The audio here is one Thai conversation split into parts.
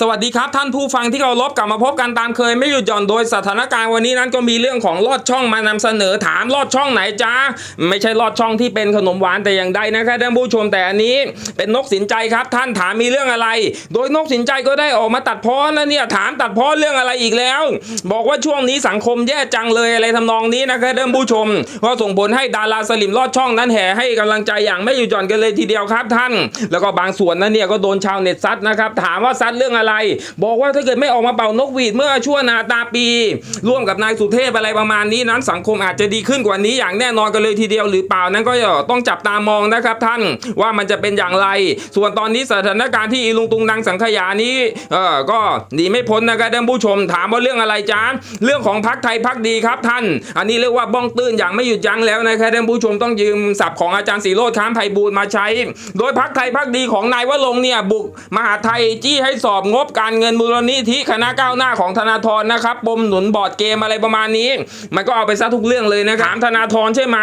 สวัสดีครับท่านผู้ฟังที่เคารพกลับมาพบกันตามเคยไม่หยุดหย่อนโดยสถานการณ์วันนี้นั้นก็มีเรื่องของลอดช่องมานำเสนอถามลอดช่องไหนจ้าไม่ใช่ลอดช่องที่เป็นขนมหวานแต่อย่างใดนะครับท่านผู้ชมแต่อันนี้ เป็นนกสินใจครับท่านถามมีเรื่องอะไร โดยนกสินใจก็ได้ออกมาตัดพ้อนะเนี่ยถามตัดพ้อเรื่องอะไรอีกแล้ว บอกว่าช่วงนี้สังคมแย่จังเลยอะไรทำนองนี้นะครับท่านผู้ชมก็ส่งผลให้ดาราสลิมลอดช่องนั้นแห่ให้กำลังใจอย่างไม่หยุดหย่อนกันเลยทีเดียวครับท่าน แล้วก็บางส่วนนั้นเนี่ยก็โดนชาวเน็ตซัดนะครับถามว่าซัดเรื่องอะไร บอกว่าถ้าเกิดไม่ออกมาเป่านกหวีดเมื่อชั่วนาตาปี ร่วมกับนายสุเทพอะไรประมาณนี้นั้นสังคมอาจจะดีขึ้นกว่านี้อย่างแน่นอนกันเลยทีเดียวหรือเปล่านั้นก็ต้องจับตามองนะครับท่านว่ามันจะเป็นอย่างไร ส่วนตอนนี้สถานการณ์ที่อีลุงตุงนางสังขยานี้เออก็หนีไม่พ้นนะครับท่านผู้ชมถามว่าเรื่องอะไรจ้าเรื่องของพักไทยพักดีครับท่าน อันนี้เรียกว่าบ้องตื้นอย่างไม่หยุดยั้งแล้วนะครับท่านผู้ชมต้องยืมศัพท์ของอาจารย์สีโรดค้ามไพบูลมาใช้ โดยพักไทยพักดีของนายวรงเนี่ยบุกมหาไทยจี้ให้สอบงบการเงินมูลนิธิคณะก้าวหน้าของธนาธรนะครับปมหนุนบอร์ดเกมอะไรประมาณนี้ มันก็เอาไปซะทุกเรื่องเลยนะครับถามธนาธรใช่ไหม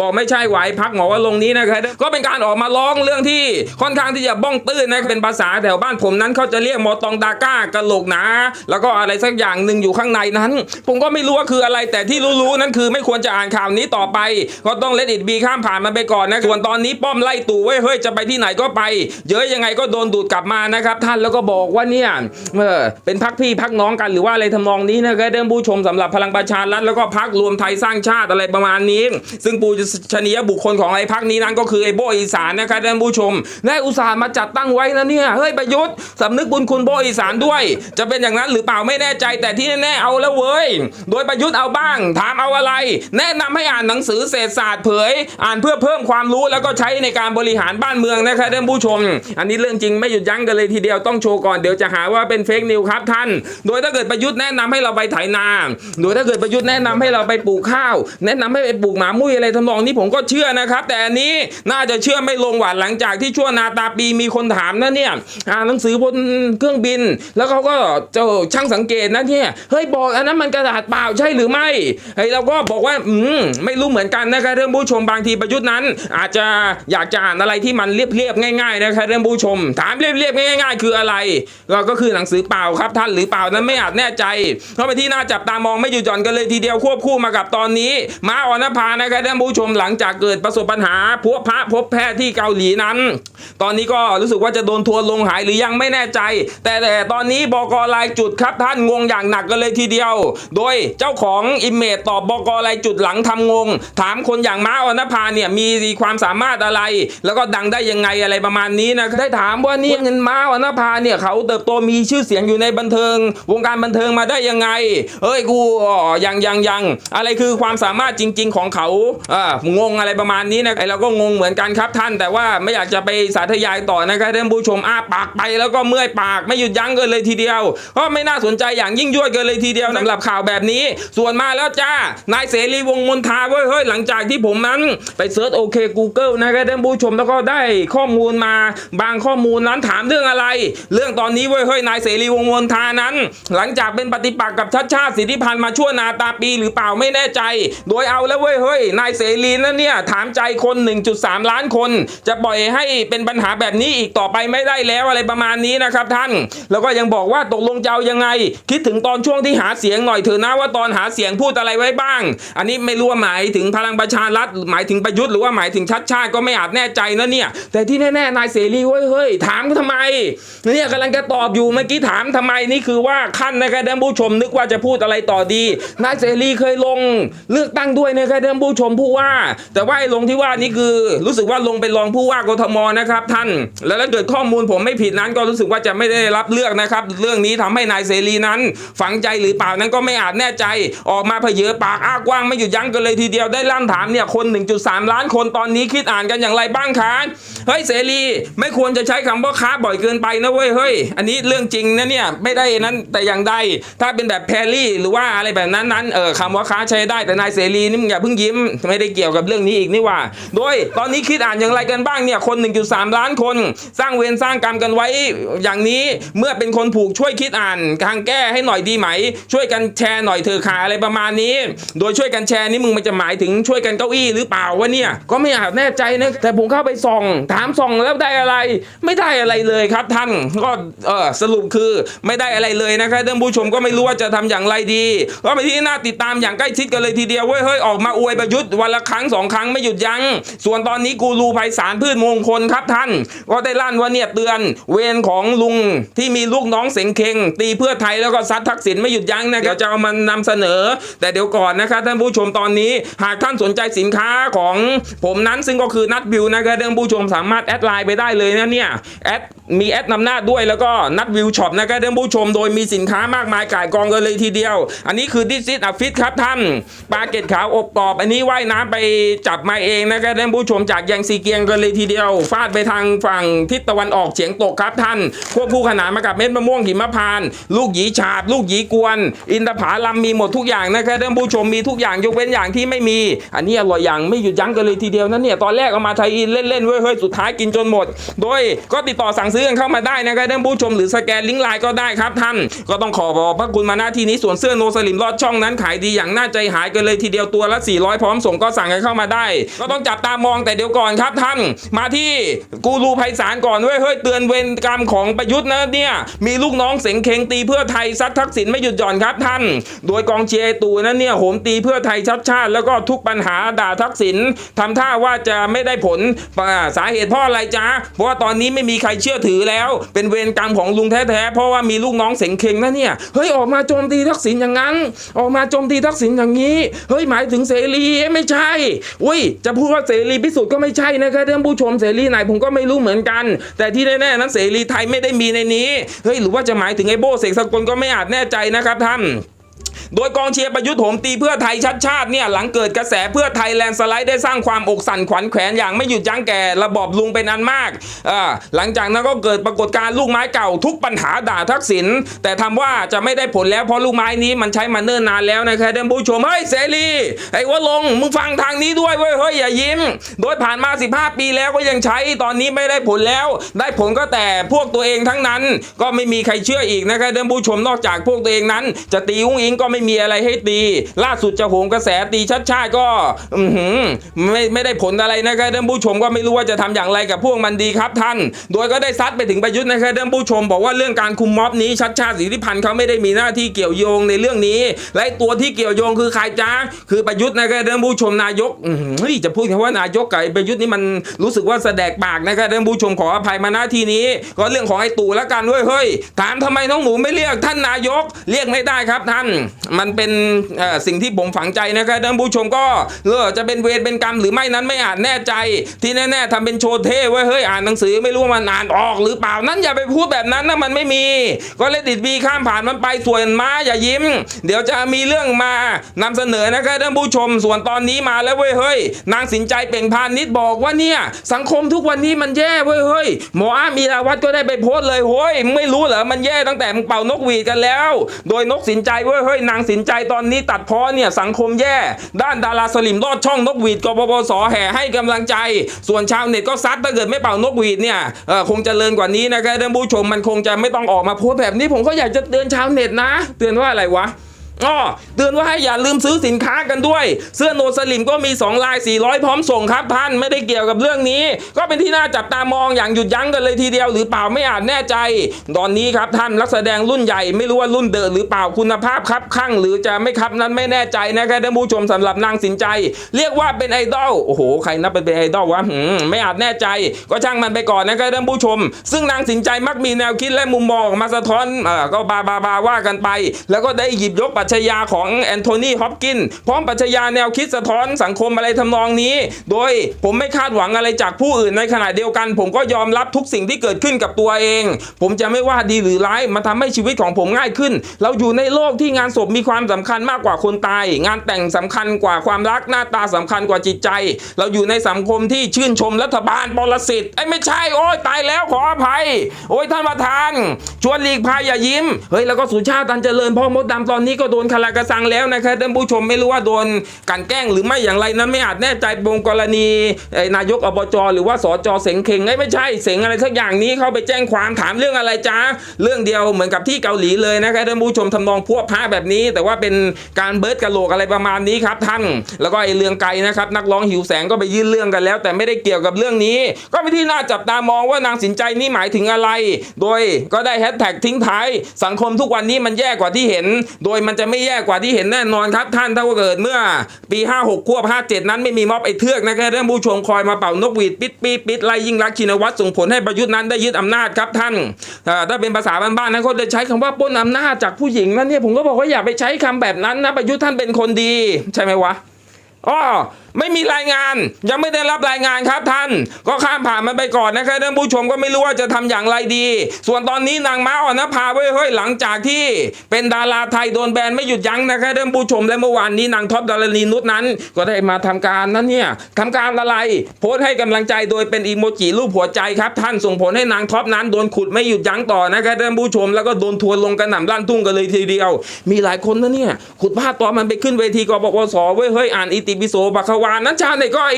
บอกไม่ใช่ไหวพักหมอวรงค์นี้นะครับก็เป็นการออกมาร้องเรื่องที่ค่อนข้างที่จะบ้องตื้นนะเป็นภาษาแถวบ้านผมนั้นเขาจะเรียกมอตองดาก้ากะโหลกหนาแล้วก็อะไรสักอย่างหนึ่งอยู่ข้างในนั้น ผมก็ไม่รู้ว่าคืออะไรแต่ที่รู้ๆนั้นคือไม่ควรจะอ่านข่าวนี้ต่อไป ก็ต้องเลดอิดบีข้ามผ่านมันไปก่อนนะส่วนตอนนี้ป้อมไล่ตู่ไว้ยเฮ้ยจะไปที่ไหนก็ไป เยอะยังไงก็โดนดูดกลับมานะครับท่านแล้วก็บอกว่าเนี่ยเออเป็นพักพี่พักน้องกันหรือว่าอะไรทำนองนี้นะครับเดิมผู้ชมสำหรับพลังประชารัฐแล้วก็พักรวมไทยสร้างชาติอะไรประมาณนี้ ซึ่งปูชนียบุคคลของไอ้พักนี้นั้นก็คือไอ้โบอีสานนะครับเดิมผู้ชมได้อุตส่าห์มาจัดตั้งไว้นะเนี่ยเฮ้ยประยุทธ์สำนึกบุญคุณโบอีสานด้วย จะเป็นอย่างนั้นหรือเปล่าไม่แน่ใจแต่ที่แน่ๆเอาแล้วเว้ย โดยประยุทธ์เอาบ้าง ถามเอาอะไร แนะนำให้อ่านหนังสือเศรษฐศาสตร์เผย อ่านเพื่อเพิ่มความรู้แล้วก็ใช้ในการบริหารบ้านเมืองนะครับท่านผู้ชม อันนี้เรื่องจริงไม่หยุดยั้งกันเลยทีเดียวต้องโชว์ก่อนเดี๋ยวจะหาว่าเป็นเฟกนิวครับท่าน โดยถ้าเกิดประยุทธ์แนะนำให้เราไปไถนา โดยถ้าเกิดประยุทธ์แนะนำให้เราไปปลูกข้าว แนะนำให้ไปปลูกหมามุ้ยอะไรทำนองนี้ผมก็เชื่อนะครับ แต่อันนี้น่าจะเชื่อไม่ลงหวานหลังจากที่ชั่วนาตาปีมีคนถามนะเนี่ยอ่านหนังสือบนเครื่องบิน แล้วเขาก็เจ้าช่างสังเกตนะเนี่ยเฮ้ยบอกอันนั้นมันกระดาษเปล่าใช่หรือไม่ไอ้เราก็บอกว่าอืมไม่รู้เหมือนกันนะครับเรื่องผู้ชมบางทีประยุทธ์นั้น อาจจะอยากจะอ่านอะไรที่มันเรียบๆง่ายๆนะครับเรื่องผู้ชม ถามเรียบๆง่ายๆ คืออะไรก็ก็คือหนังสือเปล่าครับท่านหรือเปล่านั้นไม่อาจแน่ใจ เพราะไปนที่น่าจับตามองไม่หยุดหย่อนกันเลยทีเดียวควบคู่มากับตอนนี้ มาออนภานะครับท่านผู้ชมหลังจากเกิดประสบปัญหาพวกพระพบแพทย์ที่เกาหลีนั้น ตอนนี้ก็รู้สึกว่าจะโดนทัวลงหายหรือยังไม่แน่ใจ แต่แต่ตอนนี้บกรายจุดครับท่านงงอย่างหนักกันเลยทีเดียว โดยเจ้าของอิมเมจตอบบกรายจุดหลังทำงง ถามคนอย่างม้าออนภาเนี่ยมีความสามารถอะไร แล้วก็ดังได้ยังไงอะไรประมาณนี้นะได้ถามว่านี่เงินม้าออนภาเนี่ยเขาเติบโตมีชื่อเสียงอยู่ในบันเทิง วงการบันเทิงมาได้ยังไงเอ้ยกูอ๋อยังยังยังอะไรคือความสามารถจริง ๆ ของเขาอ่างงอะไรประมาณนี้นะไอเราก็งงเหมือนกันครับท่าน แต่ว่าไม่อยากจะไปสาธยายต่อนะครับท่านผู้ชมอ้าปากไปแล้วก็เมื่อยปากไม่หยุดยั้งกันเลยทีเดียวเพราะไม่น่าสนใจอย่างยิ่งยวดกันเลยทีเดียวสำหรับข่าวแบบนี้ ส่วนมาแล้วจ้านายเสรีวงมนทาเว้ยเฮ้ยหลังจากที่ผมนั้นไปเซิร์ชโอเค Google นะครับท่านผู้ชมแล้วก็ได้ข้อมูลมาบางข้อมูลนั้นถามเรื่องอะไร เรื่องตอนนี้เว้ยเฮ้ยนายเสรีวงศ์มนทานั้น หลังจากเป็นปฏิปักษ์กับชัดชาติสิทธิพันธ์มาชั่วนาตาปีหรือเปล่าไม่แน่ใจ โดยเอาแล้วเว้ยเฮ้ยนายเสรีนั่นเนี่ยถามใจคน 1.3 ล้านคน จะปล่อยให้เป็นปัญหาแบบนี้อีกต่อไปไม่ได้แล้วอะไรประมาณนี้นะครับท่าน แล้วก็ยังบอกว่าตกลงจะเอายังไง คิดถึงตอนช่วงที่หาเสียงหน่อยเถอะนะว่าตอนหาเสียงพูดอะไรไว้บ้าง อันนี้ไม่รู้ว่าหมายถึงพลังประชารัฐหมายถึงประยุทธ์หรือว่าหมายถึงชัดชาติก็ไม่อาจแน่ใจนะเนี่ย แต่ที่แน่ๆนายเสรีเว้ยเฮ้ยถามทำไมเนี่ยกำลังจะตอบอยู่เมื่อกี้ถามทำไมนี่คือว่าขั้นนะครับท่านผู้ชมนึกว่าจะพูดอะไรต่อดีนายเสรีเคยลงเลือกตั้งด้วยนะครับท่านผู้ชมผู้ว่า แต่ว่าลงที่ว่านี่คือ รู้สึกว่าลงเป็นรองผู้ว่ากทมนะครับ ท่าน แล้วถ้าเกิดข้อมูลผมไม่ผิดนั้น ก็รู้สึกว่าจะไม่ได้รับเลือกนะครับ เรื่องนี้ทำให้นายเสรีนั้น ฝังใจหรือเปล่านั้นก็ไม่อาจแน่ใจ ออกมาเผยปากอ้ากว้างไม่หยุดยั้งกันเลยทีเดียวได้ล่ำถามเนี่ยคน 1.3 ล้านคนตอนนี้คิดอ่านกันอย่างไรบ้างคะเฮ้ยเสรี ไม่ควรจะใช้คำว่าค้าบ่อยเกินไปนะเว้ยเฮ้ยอันนี้เรื่องจริงนะเนี่ยไม่ได้นั้นแต่อย่างใดถ้าเป็นแบบแพรรี่หรือว่าอะไรแบบนั้นนั้นเออคำว่าค้าใช้ได้แต่นายเสรีนี่มึงอย่าเพิ่งยิ้มไม่ได้เกี่ยวกับเรื่องนี้อีกนี่ว่า โดยตอนนี้คิดอ่านอย่างไรกันบ้างเนี่ยคน 1.3 ล้านคน สร้างเวรสร้างกรรมกันไว้อย่างนี้เมื่อเป็นคนผูกช่วยคิดอ่านทางแก้ให้หน่อยดีไหม ช่วยกันแชร์หน่อยเถอะขาอะไรประมาณนี้ โดยช่วยกันแชร์นี่มึงมันจะหมายถึงช่วยกันเก้าอี้หรือเปล่าวะเนี่ยก็ไม่อาจแน่ใจนะแต่ผมเข้าไปส่อง ถามส่องแล้วได้อะไร ไม่ได้อะไรเลยครับท่านก็เออสรุปคือไม่ได้อะไรเลยนะครับท่านผู้ชมก็ไม่รู้ว่าจะทำอย่างไรดีก็ไปที่น่าติดตามอย่างใกล้ชิดกันเลยทีเดียวเว้ยเฮ้ยออกมาอวยประยุทธ์วันละครั้งสองครั้งไม่หยุดยัง้งส่วนตอนนี้กูรูภัยสารพืชมงคลครับท่าน ก็ได้ลั่นว่าเนี่ยเตือน เวรของลุงที่มีลูกน้องเสงเคงตีเพื่อไทยแล้วก็ซัดทักษิณไม่หยุดยั้งนะเดี๋ยวจะเอามานำเสนอ แต่เดี๋ยวก่อนนะครับท่านผู้ชมตอนนี้ หากท่านสนใจสินค้าของผมนั้นซึ่งก็คือนัดวิวนะครับท่านผู้ชมสามารถแอดไลน์ไปได้เลยนะเนี่ยแอดมีแอดนำหน้าด้วยแล้วก็นัดวิวช็อปนะครับท่านผู้ชมโดยมีสินค้ามากมายก่ายกองกันเลยทีเดียว อันนี้คือดิซิตอฟิตครับท่านปลาเกตขาวอบกรอบ อันนี้ว่ายน้ำไปจับมาเองนะครับท่านผู้ชมจากยังซีเกียงกันเลยทีเดียว ฟาดไปทางฝั่งทิศตะวันออกเฉียงตกครับท่านควบคู่ขนานมากับเม็ดมะม่วงหิมพานลูกหยีฉาบ ลูกหยีกวน อินทผลัมมีหมดทุกอย่างนะครับท่านผู้ชมมีทุกอย่างยกเว้นอย่างที่ไม่มี อันนี้อร่อยอย่างไม่หยุดยั้งกันเลยทีเดียวนะเนี่ยตอนแรกเอามาไทยอินเล่นๆเว้ยเฮ้ยสุดท้ายกินจนหมด โดยก็ติดต่อสั่งซื้อกันเข้ามาได้นะครับท่านผู้ชมหรือสแกนลิงก์ไลน์ก็ได้ครับท่าน ก็ต้องขอบอกพระคุณมาหน้าที่นี้ส่วนเสื้อโนสลิมลอดช่องนั้นขายดีอย่างน่าใจหายกันเลยทีเดียวตัวละ 400 พร้อมส่งก็สั่งกันเข้ามาได้ ก็ต้องจับตามองแต่เดี๋ยวก่อนครับท่าน มาที่กูรูไพศาลก่อนเว้ยเฮ้ยเตือนเวรกรรมของประยุทธ์นะเนี่ยมีลูกน้องเสงเคงตีเพื่อไทยซัดทักษิณไม่หยุดหย่อนครับท่าน โดยกองเชียร์ตูนั้นเนี่ยโหมตีเพื่อไทยชัดชาติ แล้วก็ทุกปัญหาด่าทักษิณทำท่าว่าจะไม่ได้ผลสาเหตุเพราะอะไรจ๊ะเพราะว่าตอนนี้ไม่มีใครเชื่อถือแล้ว เป็นเวรกรรมของลุงแท้ๆเพราะว่ามีลูกน้องเสงเคงนะเนี่ยเฮ้ยออกมาโจมตีทักษิณอย่างนั้น ออกมาโจมตีทักษิณอย่างนี้เฮ้ยหมายถึงเสรีไม่ใช่อุ้ยจะพูดว่าเสรีพิสุทธิ์ก็ไม่ใช่นะครับท่านผู้ชมเสรีไหนผมก็ไม่รู้เหมือนกัน แต่ที่แน่ๆนั้นเสรีไทยไม่ได้มีในนี้เฮ้ยหรือว่าจะหมายถึงไอ้โบเสกสกลก็ไม่อาจแน่ใจนะครับท่าน โดยกองเชียร์ประยุทธ์โหมตีเพื่อไทยชัดชาติเนี่ยหลังเกิดกระแสเพื่อไทยแลนด์สไลด์ได้สร้างความอกสั่นขวัญแขวนอย่างไม่หยุดยั้งแก่ระบอบลุงเป็นอันมากอ่าหลังจากนั้นก็เกิดปรากฏการณ์ลูกไม้เก่าทุกปัญหาด่าทักษิณแต่ทำว่าจะไม่ได้ผลแล้วเพราะลูกไม้นี้มันใช้มาเนิ่นนานแล้วนะครับท่านผู้ชมเฮ้ยเสรีไอ้วะลงมึงฟังทางนี้ด้วยเว้ยเฮ้ยอย่ายิ้ม โดยผ่านมา 15 ปีแล้วก็ยังใช้ตอนนี้ไม่ได้ผลแล้ว ได้ผลก็แต่พวกตัวเองทั้งนั้น ก็ไม่มีใครเชื่ออีกนะครับท่านผู้ชมนอกจากพวกตัวเองนั้น จะตีอุ้งอิงก็็ไม่มีอะไรให้ตี ล่าสุดจะโหมกระแสตีชัดชาติก็อืไม่ไม่ได้ผลอะไรนะครับท่านผู้ชมก็ไม่รู้ว่าจะทำอย่างไรกับพวกมันดีครับท่าน โดยก็ได้ซัดไปถึงประยุทธ์นะครับท่านผู้ชม บอกว่าเรื่องการคุมม็อบนี้ชัดชาติสิทธิพันธ์เขาไม่ได้มีหน้าที่เกี่ยวโยงในเรื่องนี้ และตัวที่เกี่ยวโยงคือใครจ้าคือประยุทธ์นะครับท่านผู้ชมนายกเฮ้ยจะพูดคำว่านายกกับไอ้ประยุทธ์นี่มันรู้สึกว่าแสดกปากนะครับท่านผู้ชมขออภัยมาหน้าที่นี้ ก็เรื่องของไอ้ตู่ละกันเว้ยเฮ้ยถามทำไมน้องหมูไม่เรียกท่านนายก เรียกไม่ได้ครับท่านมันเป็นสิ่งที่ผมฝังใจนะครับท่านผู้ชมก็เออจะเป็นเวรเป็นกรรมหรือไม่นั้นไม่อาจแน่ใจ ที่แน่ๆทำเป็นโชว์เท่ไว้ยเฮ้ยอ่านหนังสือไม่รู้ว่ามันอ่านออกหรือเปล่านั้นอย่าไปพูดแบบนั้นนะมันไม่มี ก็เลยติดบีข้ามผ่านมันไปส่วนม้าอย่ายิ้ม เดี๋ยวจะมีเรื่องมานำเสนอนะครับท่านผู้ชมส่วนตอนนี้มาแล้วเว้ยเฮ้ยนางสินใจเปล่งพานิชบอกว่าเนี่ยสังคมทุกวันนี้มันแย่เว้ยเฮ้ยหมออามีราวัตก็ได้ไปโพสเลยเฮ้ยไม่รู้เหรอมันแย่ตั้งแต่มึงเป่านกหวีดกันแล้ว โดยนกสินใจเว้ยเฮ้ยนางสินใจตอนนี้ตัดพ้อเนี่ยสังคมแย่ ด้านดาราสลิมรอดช่องนกหวีดกบปสแห่ให้กำลังใจ ส่วนชาวเน็ตก็ซัดถ้าเกิดไม่เป่านกหวีดเนี่ยคงจเจริญกว่านี้นะครับท่านผู้ชมมันคงจะไม่ต้องออกมาโพสต์แบบนี้ผมก็อยากจะเตือนชาวเน็ตนะ เตือนว่าอะไรวะ อ้อเตือนว่าให้อย่าลืมซื้อสินค้ากันด้วย เสื้อโนสลิมก็มี 2 ลาย 400 พร้อมส่งครับท่านไม่ได้เกี่ยวกับเรื่องนี้ ก็เป็นที่น่าจับตามองอย่างหยุดยั้งกันเลยทีเดียวหรือเปล่าไม่อาจแน่ใจ ตอนนี้ครับท่านนักแสดงรุ่นใหญ่ไม่รู้ว่ารุ่นเดิมหรือเปล่าคุณภาพครับข้างหรือจะไม่ครับนั้นไม่แน่ใจนะครับท่านผู้ชมสำหรับนางสินใจ เรียกว่าเป็นไอดอลโอ้โหใครนับเป็นไอดอลวะมไม่อาจแน่ใจ ก็ช่างมันไปก่อนนะครับท่านผู้ชม ซึ่งนางสินใจมักมีแนวคิดและมุมมองออกมาสะท้อนเอ่อก็บาบาบาว่ากันไป แล้วก็ได้หยิบยกปรัชญาของแอนโทนีฮอปกินพร้อมปรัชญาแนวคิดสะท้อนสังคมอะไรทำนองนี้ โดยผมไม่คาดหวังอะไรจากผู้อื่นในขณะเดียวกัน ผมก็ยอมรับทุกสิ่งที่เกิดขึ้นกับตัวเอง ผมจะไม่ว่าดีหรือร้ายมันทำให้ชีวิตของผมง่ายขึ้น เราอยู่ในโลกที่งานศพมีความสำคัญมากกว่าคนตาย งานแต่งสำคัญกว่าความรักหน้าตาสำคัญกว่าจิตใจ เราอยู่ในสังคมที่ชื่นชมรัฐบาลปรสิตไอ้ไม่ใช่โอ้ยตายแล้วขออภัย โอ้ยท่านประธาน ชวนหลีกภัยอย่ายิ้มเฮ้ยแล้วก็สุชาติตันเจริญพ่อมดดำตอนนี้ก็โดนนคาราคาซังแล้วนะครับท่านผู้ชมไม่รู้ว่าโดนกันแกล้งหรือไม่อย่างไรนั้นไม่อาจแน่ใจบงกรณีนายกอบจหรือว่าสจเสงเข่งไม่ใช่เสงอะไรสักอย่างนี้เข้าไปแจ้งความถามเรื่องอะไรจ้าเรื่องเดียวเหมือนกับที่เกาหลีเลยนะครับท่านผู้ชมทำนองพวกพระแบบนี้ แต่ว่าเป็นการเบิร์ดกะโหลกอะไรประมาณนี้ครับท่าน แล้วก็ไอเรื่องไกลนะครับนักร้องหิวแสงก็ไปยื่นเรื่องกันแล้ว แต่ไม่ได้เกี่ยวกับเรื่องนี้ ก็เป็นที่น่าจับตามองว่านางสินใจนี่หมายถึงอะไร โดยก็ได้แฮชแท็กทิ้งท้ายสังคมทุกวันนี้มันแย่กว่าที่เห็น โดยมันจะะไม่แย่กว่าที่เห็นแน่นอนครับ ท่านถ้าเกิดเมื่อปี 56 ควบ 57 นั้นไม่มีม็อบไอ้เทือกนะครับท่านผู้ชมคอยมาเป่านกหวีดปิดปีปิดไล่ยิ่งรักชินวัตรส่งผลให้ประยุทธ์นั้นได้ยึดอำนาจครับท่านถ้าเป็นภาษาบ้านๆนั้นเขาจะใช้คำว่าปล้นอำนาจจากผู้หญิงนั่นเนี่ยผมก็บอกว่าอย่าไปใช้คำแบบนั้นนะประยุทธ์ท่านเป็นคนดี ใช่ไหมวะอ้อ ไม่มีรายงาน ยังไม่ได้รับรายงานครับท่าน ก็ข้ามผ่านมันไปก่อนนะครับท่านผู้ชมก็ไม่รู้ว่าจะทำอย่างไรดี ส่วนตอนนี้นางม้าอ่อนนภาเว้ยเฮ้ยหลังจากที่เป็นดาราไทยโดนแบนไม่หยุดยั้งนะครับท่านผู้ชมและเมื่อวานนี้นางท็อปดารณีนุชนั้น ก็ได้มาทำการนั้นเนี่ยทำการอะไรโพสต์ให้กำลังใจโดยเป็นอีโมจิรูปหัวใจครับท่านส่งผลให้นางท็อปนั้นโดนขุดไม่หยุดยั้งต่อนะครับท่านผู้ชม แล้วก็โดนทัวร์ลงกระหน่ำลั่นทุ่งกันเลยทีเดียว มีหลายคนนะเนี่ยขุดภาพตอนมันไปขึ้นเวทีกบปสเว้ยเฮ้ยอ่านอิติปิโสบัควานนั้นชาติไหนก็ไอ้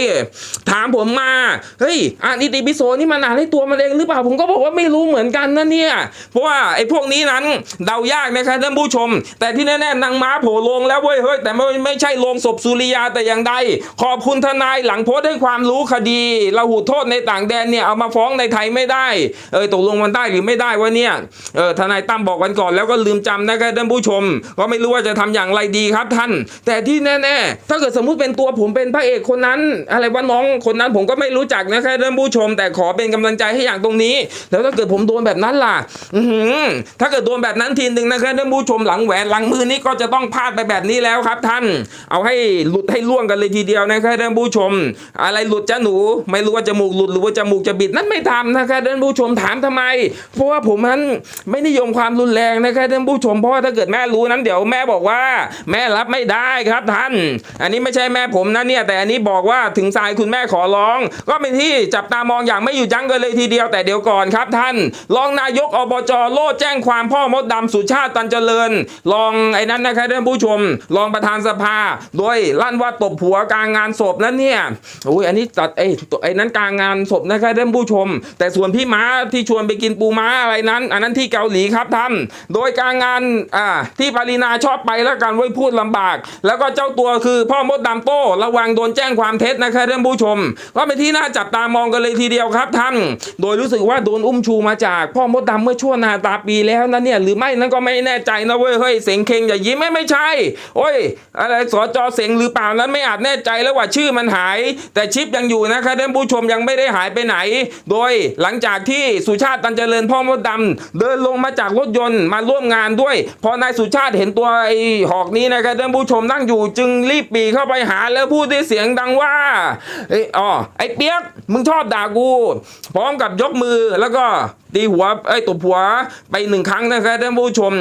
ถามผมมาเฮ้ยอ่านอิติปิโสนี่มันอ่านให้ตัวมันเองหรือเปล่าผมก็บอกว่าไม่รู้เหมือนกันนะเนี่ยเพราะว่าไอ้พวกนี้นั้นเดายากนะครับท่านผู้ชม แต่ที่แน่ๆนางม้าโผล่ลงแล้วเว้ยเฮ้ยแต่ไม่ไม่ใช่ลงศพสุริยาแต่อย่างใดขอบคุณทนายหลังโพสต์ให้ความรู้คดีเระหูโทษในต่างแดนเนี่ยเอามาฟ้องในไทยไม่ได้เออตกลงมันได้หรือไม่ได้วะเนี่ยเออทนายตั้มบอกกันก่อนแล้วก็ลืมจำนะครับท่านผู้ชม ก็ไม่รู้ว่าจะทำอย่างไรดีครับท่าน แต่ที่แน่ ๆ ถ้าเกิดสมมุติเป็นตัวผมเป็นพระเอกคนนั้น อะไรว่าน้องคนนั้นผมก็ไม่รู้จักนะครับท่านผู้ชม แต่ขอเป็นกำลังใจให้อย่างตรงนี้ แล้วถ้าเกิดผมโดนแบบนั้นล่ะอืถ้าเกิดโดนแบบนั้นทีนึงนะครับท่านผู้ชมหลังแหวนหลังมือนี่ก็จะต้องพลาดไปแบบนี้แล้วครับ ท่าน เอาให้หลุดให้ล่วงกันเลยทีเดียวนะครับท่านผู้ชม อะไรหลุดจ้าหนู ไม่รู้ว่าจมูกหลุดหรือว่าจมูกจะบิดนั่นไม่ทำนะครับท่านผู้ชมถามทำไม เพราะว่าผมนั้นไม่นิยมความรุนแรงนะครับท่านผู้ชมเพราะว่าถ้าเกิดแม่รู้นั้นเดี๋ยวแม่บอกว่า แม่รับไม่ได้ครับท่าน อันนี้ไม่ใช่แม่ผมนะเนี่ยแต่อันนี้บอกว่าถึงสายคุณแม่ขอร้อง ก็เป็นที่จับตามองอย่างไม่หยุดยั้งกันเลยทีเดียวแต่เดี๋ยวก่อนครับท่าน รองนายกอบจโลดแจ้งความพ่อมดดำสุชาติตันเจริญ รองไอ้นั้นนะครับท่านผู้ชม รองประธานสภา โดยลั่นว่าตบหัวกลางงานศพนั้นเนี่ยโอ้ยอันนี้ตัดไอ้ไอ้นั้นกลางงานศพนะครับท่านผู้ชม แต่ส่วนพี่ม้าที่ชวนไปกินปูม้าอะไรนั้น อันนั้นที่เกาหลีครับท่าน โดยกลางงานอ่าที่ปารีนาชอบไปแล้วกันไว้พูดลำบาก แล้วก็เจ้าตัวคือพ่อมดดำโต้ระวังโดนแจ้งความเท็จนะครับท่านผู้ชม ก็เป็นที่น่าจับตามองกันเลยทีเดียวครับท่าน โดยรู้สึกว่าโดนอุ้มชูมาจากพ่อมดดำเมื่อชั่วนาตาปีแล้วนะเนี่ยหรือไม่นั้นก็ไม่แน่ใจนะเว้ยเฮ้ยเสงเคงอย่ายิ้มไม่ไม่ใช่ โอ้ย อะไรสจเสงหรือเปล่านั้นไม่อาจแน่ใจแล้วว่าชื่อมันหาย แต่ชิปยังอยู่นะครับท่านผู้ชมยังไม่ได้หายไปไหน โดยหลังจากที่สุชาติตันเจริญพ่อมดดำเดินลงมาจากรถยนต์มาร่วมงานด้วย พอนายสุชาติเห็นตัวไอ้หอกนี้นะครับท่านผู้ชมนั่งอยู่จึงรีบปีเข้าไปหาแล้วพูดด้วยเสียงดังว่าไอ้อ๋อไอ้เปียกมึงชอบด่ากู พร้อมกับยกมือแล้วก็ ตีหัวไอ้ตบหัวไปหนึ่งครั้งนะครับท่านผู้ชม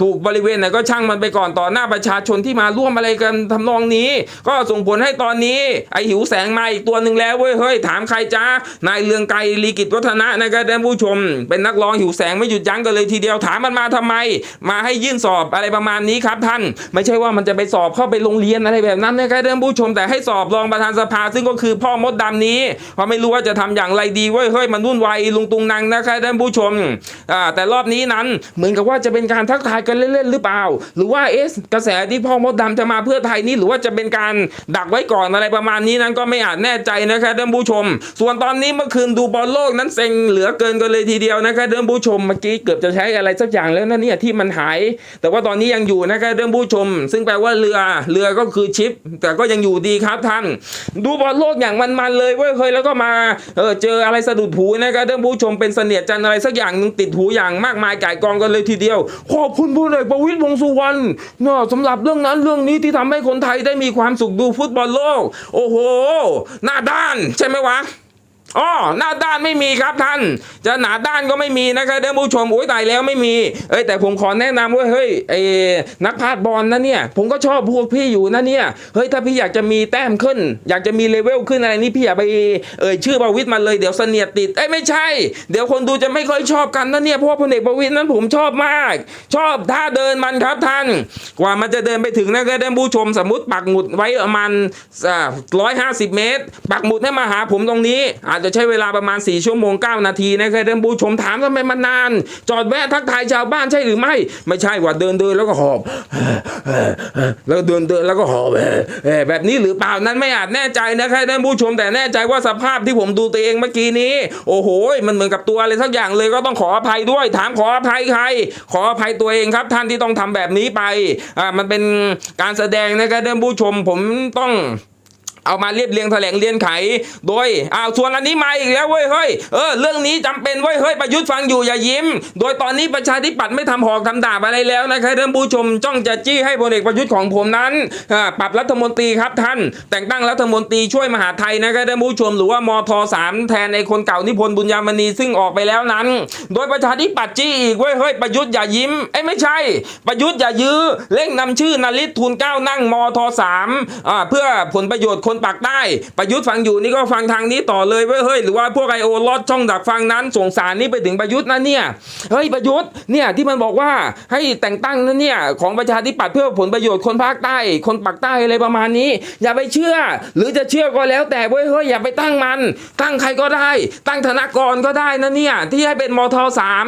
ถูกบริเวณไหนก็ช่างมันไปก่อนต่อหน้าประชาชนที่มาร่วมอะไรกันทำนองนี้ ก็ส่งผลให้ตอนนี้ไอ้หิวแสงมาอีกตัวหนึ่งแล้วเว้ยเฮ้ยถามใครจ้านายเลืองไกรลีกิจวัฒนะนะครับท่านผู้ชม เป็นนักร้องหิวแสงไม่หยุดยั้งกันเลยทีเดียวถามมันมาทำไม มาให้ยื่นสอบอะไรประมาณนี้ครับท่าน ไม่ใช่ว่ามันจะไปสอบเข้าไปโรงเรียนอะไรแบบนั้นนะครับท่านผู้ชมแต่ให้สอบรองประธานสภา ซึ่งก็คือพ่อมดดำนี้เพราะไม่รู้ว่าจะทำอย่างไรดีเว้ยเฮ้ยมันวุ่นวายลุงตุงนางนะครับท่านผู้ชมอ่าแต่รอบนี้นั้นเหมือนกับว่าจะเป็นการทักทายกันเล่นๆหรือเปล่า หรือว่าเอสกระแสที่พ่อมดดำจะมาเพื่อไทยนี่หรือว่าจะเป็นการดักไว้ก่อนอะไรประมาณนี้นั้นก็ไม่อาจแน่ใจนะครับท่านผู้ชม ส่วนตอนนี้เมื่อคืนดูบอลโลกนั้นเซ็งเหลือเกินกันเลยทีเดียวนะครับท่านผู้ชมเมื่อกี้เกือบจะใช้อะไรสักอย่างแล้วนะเนี่ยที่มันหาย แต่ว่าตอนนี้ยังอยู่นะครับท่านผู้ชม ซึ่งแปลว่าเรือเรือก็คือชิป แต่ก็ยังอยู่ดีครับท่าน ดูบอลโลกอย่างมันๆเลยเว้ยเคยแล้วก็มาเออเจออะไรสะดุดหูนะครับท่านผู้ชมเป็นเสนียดจันอะไรสักอย่างหนึ่งติดหูอย่างมากมายก่ายกองกันเลยทีเดียว ขอบคุณพลเอกประวิตยวงสุวรรณเนาะสำหรับเรื่องนั้นเรื่องนี้ที่ทำให้คนไทยได้มีความสุขดูฟุตบอลโลก โอ้โห หน้าด้านใช่ไหมวะ อ๋อหน้าด้านไม่มีครับท่าน จะหนาด้านก็ไม่มีนะครับท่านผู้ชมโอ้ยตายแล้วไม่มีเอ้ยแต่ผมขอแนะนำว่าเฮ้ยไอ้นักพากย์บอลนะเนี่ยผมก็ชอบพวกพี่อยู่นะเนี่ยเฮ้ยถ้าพี่อยากจะมีแต้มขึ้น อยากจะมีเลเวลขึ้นอะไรนี่พี่อย่าไปเอ่ยชื่อประวิตรมาเลยเดี๋ยวเสนียดติดเอ้ยไม่ใช่ เดี๋ยวคนดูจะไม่ค่อยชอบกันนะเนี่ยเพราะว่าพลเอกประวิตรนั้นผมชอบมาก ชอบท่าเดินมันครับท่าน กว่ามันจะเดินไปถึงนะครับท่านผู้ชมสมมติปักหมุดไว้ประมาณร้อยห้าสิบเมตร ปักหมุดให้มาหาผมตรงนี้อาจจะใช้เวลาประมาณ 4 ชั่วโมง 9 นาทีนะครับท่านผู้ชมถามทำไมมันนาน จอดแวะทักทายชาวบ้านใช่หรือไม่ ไม่ใช่ว่าเดินเดินแล้วก็หอบ แล้วเดินเดินแล้วก็หอบแบบนี้หรือเปล่านั้นไม่อาจแน่ใจนะครับท่านผู้ชมแต่แน่ใจว่าสภาพที่ผมดูตัวเองเมื่อกี้นี้ โอ้โห มันเหมือนกับตัวอะไรสักอย่างเลยก็ต้องขออภัยด้วย ถามขออภัยใคร ขออภัยตัวเองครับท่านที่ต้องทำแบบนี้ไปอ่ามันเป็นการแสดงนะครับท่านผู้ชมผมต้อง เอามาเรียบเรียงแถลงเรียนไข โดยอ้าวส่วนอันนี้มาอีกแล้วเว้ยเฮ้ยเออเรื่องนี้จำเป็นเว้ยเฮ้ยประยุทธ์ฟังอยู่อย่ายิ้ม โดยตอนนี้ประชาธิปัตย์ไม่ทำหอกทำดาบอะไรแล้วนะครับท่านผู้ชมจ้องจะจี้ให้พลเอกประยุทธ์ของผมนั้นอ่าปรับรัฐมนตรีครับท่าน แต่งตั้งรัฐมนตรีช่วยมหาไทยนะครับท่านผู้ชมหรือว่ามทสามแทนในคนเก่านิพนธ์บุญยามณีซึ่งออกไปแล้วนั้น โดยประชาธิปัตย์จี้อีกเว้ยเฮ้ยประยุทธ์อย่ายิ้มเอ้ไม่ใช่ ประยุทธ์อย่ายื้อเร่งนำชื่อนาริศทูลเก้านั่งมทสามเพื่อผลประโยชน์คนปากใต้ประยุทธ์ฟังอยู่นี่ก็ฟังทางนี้ต่อเลยเว้ยเฮ้ยหรือว่าพวกไอโอลอดช่องดักฟังนั้นส่งสารนี่ไปถึงประยุทธ์นะเนี่ยเฮ้ยประยุทธ์เนี่ยที่มันบอกว่าให้แต่งตั้งนั่นเนี่ยของประชาธิปัตย์เพื่อผลประโยชน์คนภาคใต้ คนปากใต้อะไรประมาณนี้ อย่าไปเชื่อ หรือจะเชื่อก็แล้วแต่เว้ยเฮ้ยอย่าไปตั้งมัน ตั้งใครก็ได้ ตั้งธนากรก็ได้นะเนี่ยที่ให้เป็นมทสาม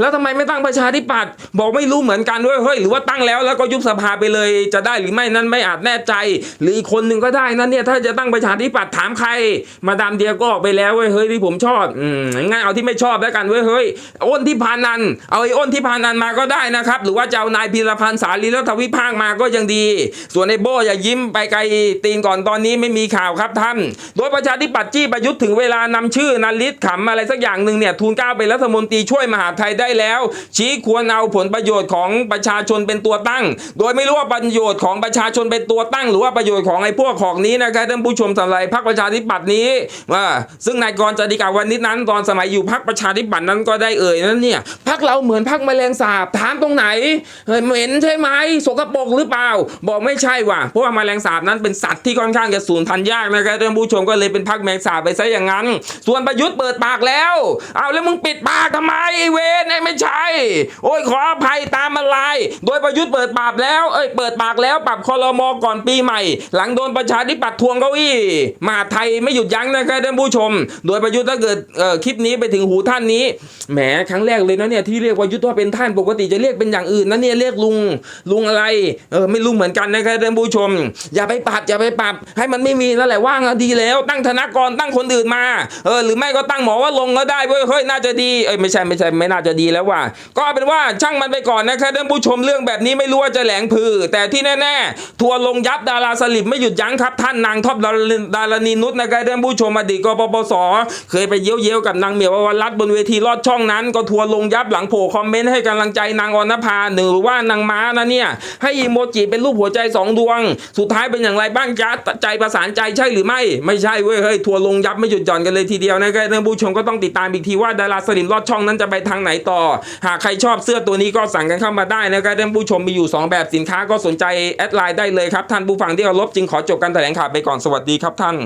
แล้วทำไมไม่ตั้งประชาธิปัตย์บอกไม่รู้เหมือนกันเว้ยเฮ้ยหรือว่าตั้งแล้วแล้วก็ยุบสภาไปเลยจะได้หรือไม่นั้นไม่อาจแน่ใจ หรืออีกคนหนึ่งก็ได้นะเนี่ยถ้าจะตั้งประชาธิปัตย์ถามใคร มาดามเดียก็ออกไปแล้วเว้ยเฮ้ยที่ผมชอบอืมงั้นเอาที่ไม่ชอบแล้วกันเว้ยเฮ้ยอ้นที่พานันเอาไอ้อ้นที่พานันมาก็ได้นะครับ หรือว่าจะเอานายพีรพันธ์สาลีรัฐวิภาคมาก็ยังดี ส่วนไอ้โบอย่ายิ้มไปไกลตีนก่อนตอนนี้ไม่มีข่าวครับท่าน โดยประชาธิปัตย์จี้ประยุทธ์ถึงเวลานำชื่อนาริศขำอะไรสักอย่างหนึ่งเนี่ยทูลเก้าเป็นรัฐมนตรีช่วยมหาไทยได้แล้ว ชี้ควรเอาผลประโยชน์ของประชาชนเป็นตัวตั้ง โดยไม่รู้ว่าประโยชน์ของประชาชนเป็นตัวตั้ง หรือว่าประโยชน์ของไอ้พวกของนี้นะครับท่านผู้ชมสำหรับพรรคประชาธิปัตย์นี้ว่าซึ่งนายกรจติกาวันนี้นั้น ตอนสมัยอยู่พรรคประชาธิปัตย์นั้นก็ได้เอ่ยนั้นเนี่ยพรรคเราเหมือนพรรคแมลงสาบถามตรงไหนเหม็นใช่ไหมสกปรกหรือเปล่า บอกไม่ใช่ว่ะเพราะว่าแมลงสาบนั้นเป็นสัตว์ที่ค่อนข้างจะสูญพันธุ์ยากนะครับท่านผู้ชมก็เลยเป็นพรรคแมลงสาบไปซะอย่างนั้น ส่วนประยุทธ์เปิดปากแล้ว เอาแล้วมึงปิดปากทำไมไอเวนไอ้ไม่ใช่ โอ้ยขออภัยตามอะไรโดยประยุทธ์เปิดปากแล้วเอ้ยเปิดปากแล้วปรับคอรมอก่อนปีใหม่ หลังโดนประชาธิปัตย์ทวงเก้าอี้มหาไทยไม่หยุดยั้งนะครับท่านผู้ชม โดยประยุทธ์ถ้าเกิดคลิปนี้ไปถึงหูท่านนี้แหมครั้งแรกเลยนะเนี่ยที่เรียกว่ายุทธว่าเป็นท่านปกติจะเรียกเป็นอย่างอื่นนะเนี่ยเรียกลุงลุงอะไรเออไม่รู้เหมือนกันนะครับท่านผู้ชม อย่าไปปรับอย่าไปปรับให้มันไม่มีนั่นแหละว่างดีแล้ว ตั้งธนากรตั้งคนอื่นมาเออหรือไม่ก็ตั้งหมอว่าลงก็ได้เว้ยเฮ้ยน่าจะดีเอ้ยไม่ใช่ไม่ใช่ไม่น่าจะดีแล้วว่ะก็เป็นว่าช่างมันไปก่อนนะครับท่านผู้ชมเรื่องแบบนี้ไม่รู้ว่าจะแหลงพือ แต่ที่แน่ๆทัวลงยับดาราสลิมไม่หยุดยั้งครับท่านนางท็อปดาราดารณีนุชนะครับท่านผู้ชมอดีตกปปส เคยไปเย้ยวเย้ยวๆกับนางเหมียววรัตน์บนเวทีลอดช่องนั้นก็ทัวร์ลงยับหลังโผล่คอมเมนต์ให้กำลังใจนางออนภาหรือว่านางม้านะเนี่ย ให้อีโมจิเป็นรูปหัวใจสองดวง สุดท้ายเป็นอย่างไรบ้างจ๊ะใจประสานใจใช่หรือไม่ ไม่ใช่เว้ยเฮ้ยทัวร์ลงยับไม่หยุดหย่อนกันเลยทีเดียวนะครับท่านผู้ชมก็ต้องติดตามอีกทีว่าดาราสลิมลอดช่องนั้นจะไปทางไหนต่อ หากใครชอบเสื้อตัวนี้ก็สั่งกันเข้ามาได้นะครับท่านผู้ชมมีอยู่สองแบบสินค้าก็สนใจแอดไลน์ได้เลยครับท่านผู้ฟังที่เคารพจึงขอจบการแถลงข่าวไปก่อนสวัสดีครับท่าน